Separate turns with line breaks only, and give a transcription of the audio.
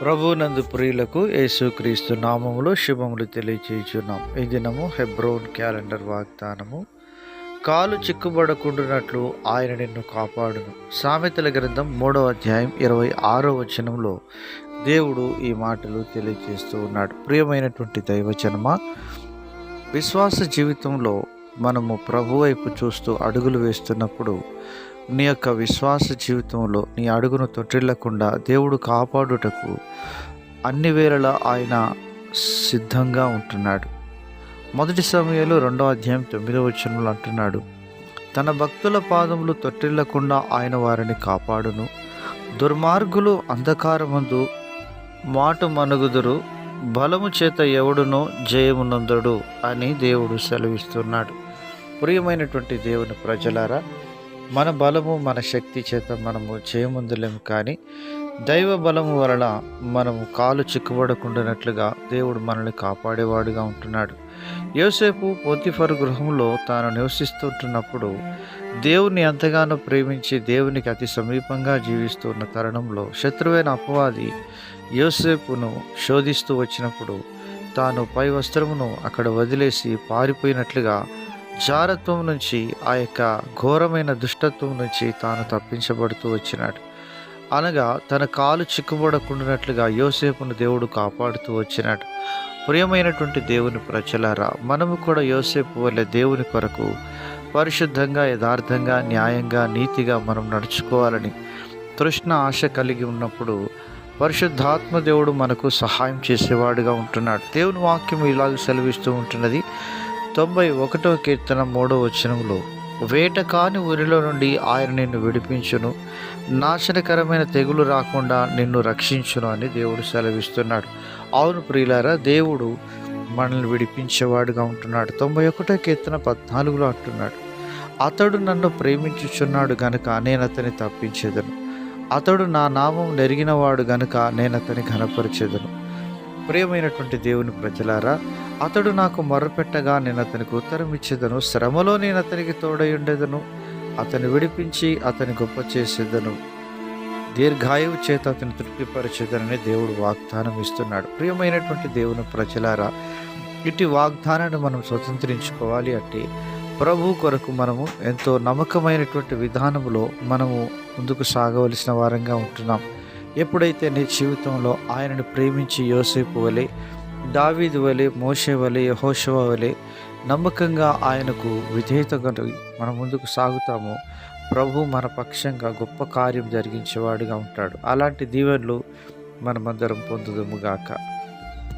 ప్రభునందు ప్రియులకు యేసుక్రీస్తు నామములో శుభములు తెలియచేయుచున్నాం. ఈ దినము హెబ్రోన్ క్యాలెండర్ వాగ్దానము. కాలు చిక్కుబడకుండునట్లు ఆయన నిన్ను కాపాడును. సామెతల గ్రంథం మూడవ అధ్యాయం ఇరవై ఆరో వచనంలో దేవుడు ఈ మాటలు తెలియజేస్తూ ఉన్నాడు. ప్రియమైనటువంటి దైవచనమ విశ్వాస జీవితంలో మనము ప్రభు వైపు చూస్తూ అడుగులు వేస్తున్నప్పుడు నీ యొక్క విశ్వాస జీవితంలో నీ అడుగును తొట్టిల్లకుండా దేవుడు కాపాడుటకు అన్ని వేళలా ఆయన సిద్ధంగా ఉంటున్నాడు. మొదటి సమయంలో రెండో అధ్యాయం తొమ్మిదో వచనంలో అంటున్నాడు తన భక్తుల పాదములు తొట్టిల్లకుండా ఆయన వారిని కాపాడును. దుర్మార్గులు అంధకారమందు మాట మనుగుదురు. బలము చేత ఎవడునో జయమునందుడు అని దేవుడు సెలవిస్తున్నాడు. ప్రియమైనటువంటి దేవుని ప్రజలారా మన బలము మన శక్తి చేత మనము చేయముందులేము కానీ దైవ బలము వలన మనము కాలు చిక్కుబడకుండానట్లుగా దేవుడు మనల్ని కాపాడేవాడుగా ఉంటున్నాడు. యోసేపు పోతిఫర్ గృహంలో తాను నివసిస్తుంటున్నప్పుడు దేవుని ఎంతగానో ప్రేమించి దేవునికి అతి సమీపంగా జీవిస్తున్న తరుణంలో శత్రువైన అపవాది యోసేపును శోధిస్తూ వచ్చినప్పుడు తాను పై వస్త్రమును అక్కడ వదిలేసి పారిపోయినట్లుగా జారత్వం నుంచి ఆ యొక్క ఘోరమైన దుష్టత్వం నుంచి తాను తప్పించబడుతూ వచ్చినాడు. అనగా తన కాలు చిక్కుబడకుండానట్లుగా యోసేపును దేవుడు కాపాడుతూ వచ్చినాడు. ప్రియమైనటువంటి దేవుని ప్రజలారా మనము కూడా యోసేపు వల్ల దేవుని కొరకు పరిశుద్ధంగా యథార్థంగా న్యాయంగా నీతిగా మనం నడుచుకోవాలని తృష్ణ ఆశ కలిగి ఉన్నప్పుడు పరిశుద్ధాత్మ దేవుడు మనకు సహాయం చేసేవాడుగా ఉంటున్నాడు. దేవుని వాక్యం ఇలాగ సెలవిస్తూ ఉంటున్నది తొంభై ఒకటో కీర్తన మూడో వచనంలో వేట కాని ఊరిలో నుండి ఆయన నిన్ను విడిపించును. నాశనకరమైన తెగులు రాకుండా నిన్ను రక్షించును అని దేవుడు సెలవిస్తున్నాడు. అవును ప్రియులారా దేవుడు మనల్ని విడిపించేవాడుగా ఉంటున్నాడు. తొంభై ఒకటో కీర్తన పద్నాలుగులో అంటున్నాడు అతడు నన్ను ప్రేమించుచున్నాడు గనుక నేను అతని తప్పించేదను. అతడు నా నామం నెరిగినవాడు గనుక నేను అతని ఘనపరిచేదను. ప్రియమైనటువంటి దేవుని ప్రజలారా అతడు నాకు మొరపెట్టగా నేను అతనికి ఉత్తరం ఇచ్చేదను శ్రమలో నేను అతనికి తోడై ఉండేదను అతను విడిపించి అతని గొప్ప చేసేదను దీర్ఘాయువు చేత అతను తృప్తిపరిచేదనని దేవుడు వాగ్దానం ఇస్తున్నాడు. ప్రియమైనటువంటి దేవుని ప్రజలారా ఇటు వాగ్దానాన్ని మనం స్వతంత్రించుకోవాలి అంటే ప్రభు కొరకు మనము ఎంతో నమ్మకమైనటువంటి విధానంలో మనము ముందుకు సాగవలసిన వారంగా ఉంటున్నాం. ఎప్పుడైతే నీ జీవితంలో ఆయనను ప్రేమించి యోసేపు వలె దావీదు వలె మోషే వలె యహోషవ వలె నమ్మకంగా ఆయనకు విధేయత మన ముందుకు సాగుతామో ప్రభు మన పక్షంగా గొప్ప కార్యం జరిగించేవాడుగా ఉంటాడు. అలాంటి దీవెనలు మనమందరం పొందుదముగాక